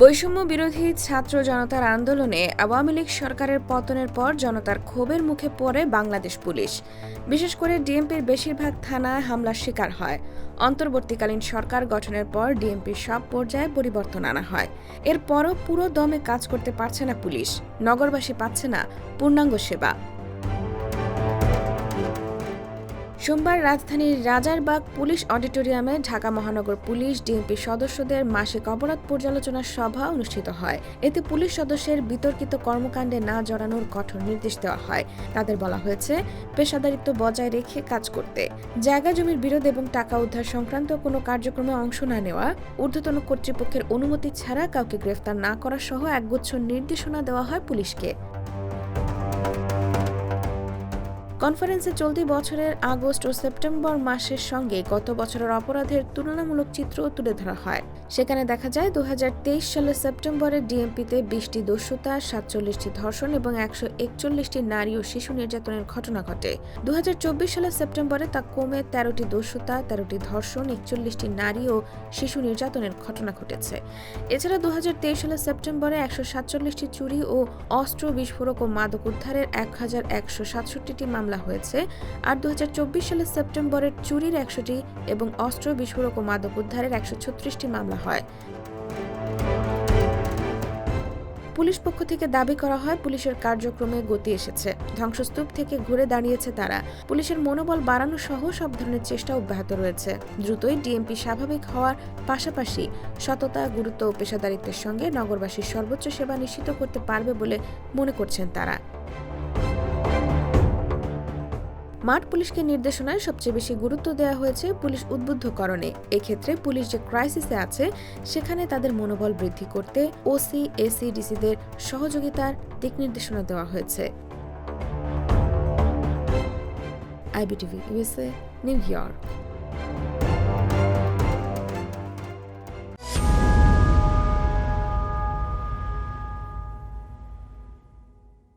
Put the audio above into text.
বৈষম্য বিরোধী ছাত্র জনতার আন্দোলনে আওয়ামী লীগ সরকারের পতনের পর জনতার ক্ষোভের মুখে পড়ে বাংলাদেশ পুলিশ। বিশেষ করে ডিএমপির বেশিরভাগ থানায় হামলার শিকার হয়। অন্তর্বর্তীকালীন সরকার গঠনের পর ডিএমপির সব পর্যায়ে পরিবর্তন আনা হয়। এরপরও পুরো দমে কাজ করতে পারছে না পুলিশ। নগরবাসী পাচ্ছে না পূর্ণাঙ্গ সেবা। সোমবার রাজধানীর রাজারবাগ পুলিশ অডিটোরিয়ামে ঢাকা মহানগর পুলিশ ডিএমপি সদস্যদের মাসিক অপরাধ পর্যালোচনা সভা অনুষ্ঠিত হয়। এতে পুলিশ সদস্যের বিতর্কিত কর্মকাণ্ডে না জড়ানোর কঠোর নির্দেশ দেওয়া হয়। তাদের বলা হয়েছে, পেশাদারিত্ব বজায় রেখে কাজ করতে। জায়গা জমির বিরোধ এবং টাকা উদ্ধার সংক্রান্ত কোনো কার্যক্রমে অংশ না নেওয়া, ঊর্ধ্বতন কর্তৃপক্ষের অনুমতি ছাড়া কাউকে গ্রেফতার না করা সহ একগুচ্ছ নির্দেশনা দেওয়া হয় পুলিশকে। কনফারেন্সে চলতি বছরের আগস্ট ও সেপ্টেম্বর মাসের সঙ্গে গত বছরের অপরাধের তুলনামূলক চিত্র তুলে ধরা হয়। সেখানে দেখা যায় দু সালের সেপ্টেম্বরে ডিএমপিতে বিশটি দস্যুতা, সাতচল্লিশটি ধর্ষণ এবং একশো একচল্লিশটি নারী ও শিশু নির্যাতনের ঘটনা ঘটে। দু সালের সেপ্টেম্বরে তা কমে তেরোটি দস্যুতা, তেরোটি ধর্ষণ, একচল্লিশটি নারী ও শিশু নির্যাতনের ঘটনা ঘটেছে। এছাড়া দু হাজার তেইশ সালের সেপ্টেম্বরে একশো সাতচল্লিশটি চুরি ও অস্ত্র বিস্ফোরক ও মাদক উদ্ধারের এক হাজার একশো সাতষট্টিটি মামলা হয়েছে আর দু সালের সেপ্টেম্বরের চুরির একশোটি এবং অস্ত্র বিস্ফোরক ও মাদক উদ্ধারের একশো ছত্রিশটি মামলা হয়। পুলিশ পক্ষ থেকে দাবি করা হয় পুলিশের কার্যক্রমে গতি এসেছে। ধ্বংসস্তূপ থেকে ঘুরে দাঁড়িয়েছে তারা। পুলিশের মনোবল বাড়ানো সহ সব ধরনের চেষ্টা অব্যাহত রয়েছে। দ্রুতই ডিএমপি স্বাভাবিক হওয়ার পাশাপাশি সততা, গুরুত্ব ও পেশাদারিত্বের সঙ্গে নগরবাসীর সর্বোচ্চ সেবা নিশ্চিত করতে পারবে বলে মনে করছেন তারা। মাঠ পুলিশকে নির্দেশনায় সবচেয়ে বেশি গুরুত্ব দেওয়া হয়েছে পুলিশ উদ্বুদ্ধকরণে। এক্ষেত্রে পুলিশ যে ক্রাইসিসে আছে, সেখানে তাদের মনোবল বৃদ্ধি করতে ওসি, এসি, ডিসিদের সহযোগিতার দিক নির্দেশনা দেওয়া হয়েছে। IBTV USA New York.